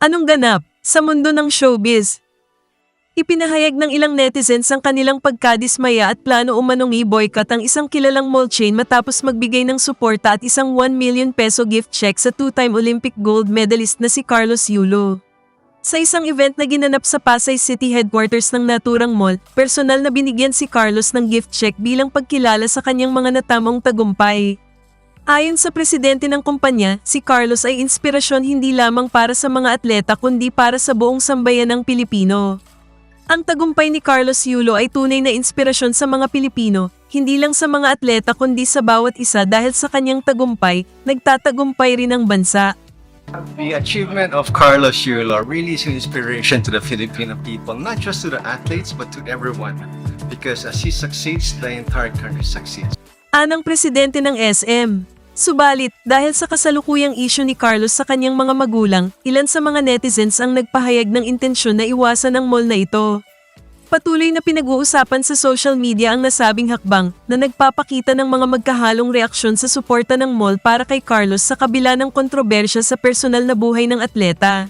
Anong ganap sa mundo ng showbiz? Ipinahayag ng ilang netizens ang kanilang pagkadismaya at plano umanong i-boycott ang isang kilalang mall chain matapos magbigay ng suporta at isang 1 million peso gift check sa two-time Olympic gold medalist na si Carlos Yulo. Sa isang event na ginanap sa Pasay City headquarters ng naturang mall, personal na binigyan si Carlos ng gift check bilang pagkilala sa kanyang mga natamong tagumpay. Ayon sa presidente ng kumpanya, si Carlos ay inspirasyon hindi lamang para sa mga atleta kundi para sa buong sambayan ng Pilipino. Ang tagumpay ni Carlos Yulo ay tunay na inspirasyon sa mga Pilipino, hindi lang sa mga atleta kundi sa bawat isa dahil sa kanyang tagumpay, nagtatagumpay rin ang bansa. The achievement of Carlos Yulo really is an inspiration to the Filipino people, not just to the athletes, but to everyone. Because as he succeeds, the entire country succeeds. Anang presidente ng SM. Subalit, dahil sa kasalukuyang isyu ni Carlos sa kanyang mga magulang, ilan sa mga netizens ang nagpahayag ng intensyon na iwasan ang mall na ito. Patuloy na pinag-uusapan sa social media ang nasabing hakbang na nagpapakita ng mga magkahalong reaksyon sa suporta ng mall para kay Carlos sa kabila ng kontrobersya sa personal na buhay ng atleta.